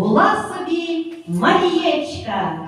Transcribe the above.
була собі Марієчка,